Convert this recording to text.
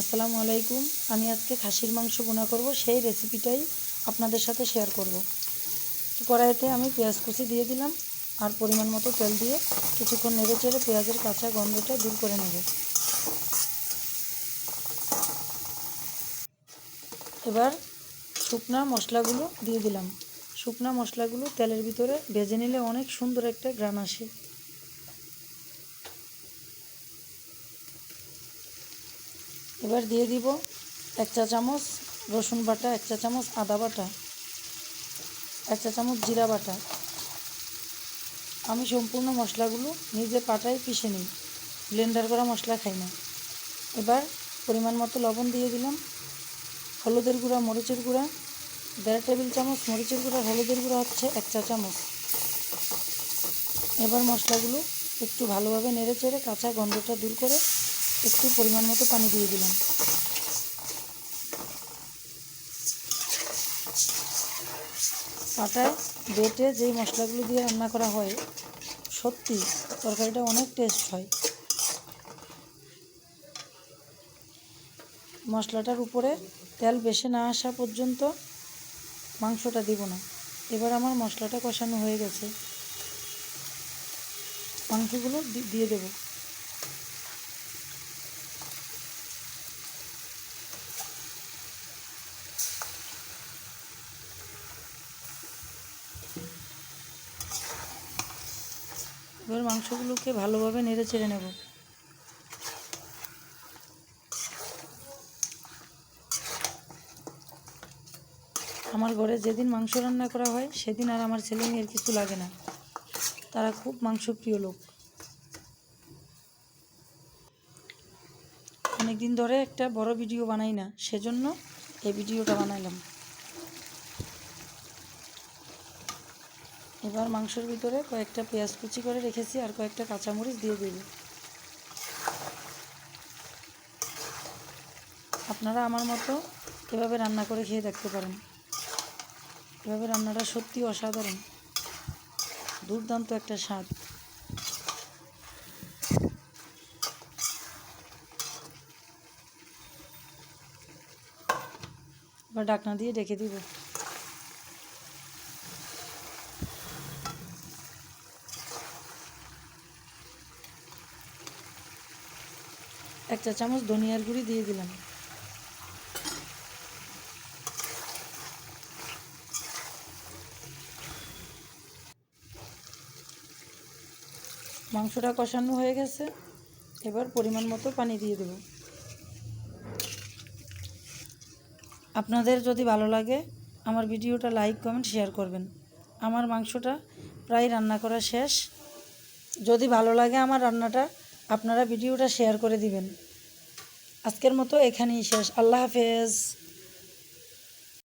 আসসালামু আলাইকুম। আমি আজকে খাসির মাংস বোনা করব, সেই রেসিপিটাই আপনাদের সাথে শেয়ার করব। কড়াইতে আমি পেঁয়াজ কুচি দিয়ে দিলাম, আর পরিমাণ মতো তেল দিয়ে কিছুক্ষণ নেড়ে চেড়ে পেঁয়াজের কাঁচা গন্ধটা দূর করে নেব। এবার শুকনা মশলাগুলো দিয়ে দিলাম। শুকনা মশলাগুলো তেলের ভিতরে ভেজে নিলে অনেক সুন্দর একটা গ্রান আসে। এবার দিয়ে দিব এক চা চামচ রসুন বাটা, এক চা চামচ আদা বাটা, এক চা চামচ জিরা বাটা। আমি সম্পূর্ণ মশলাগুলো নিজে পাটায় পিষে নিই, ব্লেন্ডার করা মশলা খাই না। এবার পরিমাণ মতো লবণ দিয়ে দিলাম, হলুদের গুঁড়া, মরিচের গুঁড়া, দেড় টেবিল চামচ মরিচের গুঁড়া, হলুদের গুঁড়া হচ্ছে এক চা চামচ। এবার মশলাগুলো একটু ভালোভাবে নেড়ে চেড়ে কাঁচা গন্ধটা দূর করে একটু পরিমাণ মতো পানি দিয়ে দিলাম। পাটায় বেটে যেই মশলাগুলো দিয়ে রান্না করা হয়, সত্যি তরকারিটা অনেক টেস্ট হয়। মশলাটার উপরে তেল বেশি না আসা পর্যন্ত মাংসটা দিব না। এবার আমার মশলাটা কষানো হয়ে গেছে। মাংসগুলো দিয়ে দেবো। এবার মাংসগুলোকে ভালোভাবে নেড়ে চেড়ে নেব। আমার ঘরে যেদিন মাংস রান্না করা হয়, সেদিন আর আমার ছেলে মেয়ের কিছু লাগে না। তারা খুব মাংস প্রিয় লোক। অনেক দিন ধরে একটা বড় ভিডিও বানাই না, সেজন্য এই ভিডিওটা বানাইলাম। এবার মাংসের ভিতরে কয়েকটা পেঁয়াজ কুচি করে রেখেছি আর কয়েকটা কাঁচামরিচ দিয়ে দেব। আপনারা আমার মতো এভাবে রান্না করে খেয়ে দেখতে পারেন। এভাবে রান্নাটা সত্যি অসাধারণ। দুর্দান্ত একটা স্বাদ। এবার ডাকনা দিয়ে ডেকে দিব। এক চা চামচ ধনিয়ার গুঁড়ি দিয়ে দিলাম। মাংসটা কষানো হয়ে গেছে। এবার পরিমাণ মতো পানি দিয়ে দেব। আপনাদের যদি ভালো লাগে, আমার ভিডিওটা লাইক, কমেন্ট, শেয়ার করবেন। আমার মাংসটা প্রায় রান্না করা শেষ। যদি ভালো লাগে আমার রান্নাটা আপনারা ভিডিওটা শেয়ার করে দিবেন। আজকের মতো এখানেই শেষ। আল্লাহ হাফেজ।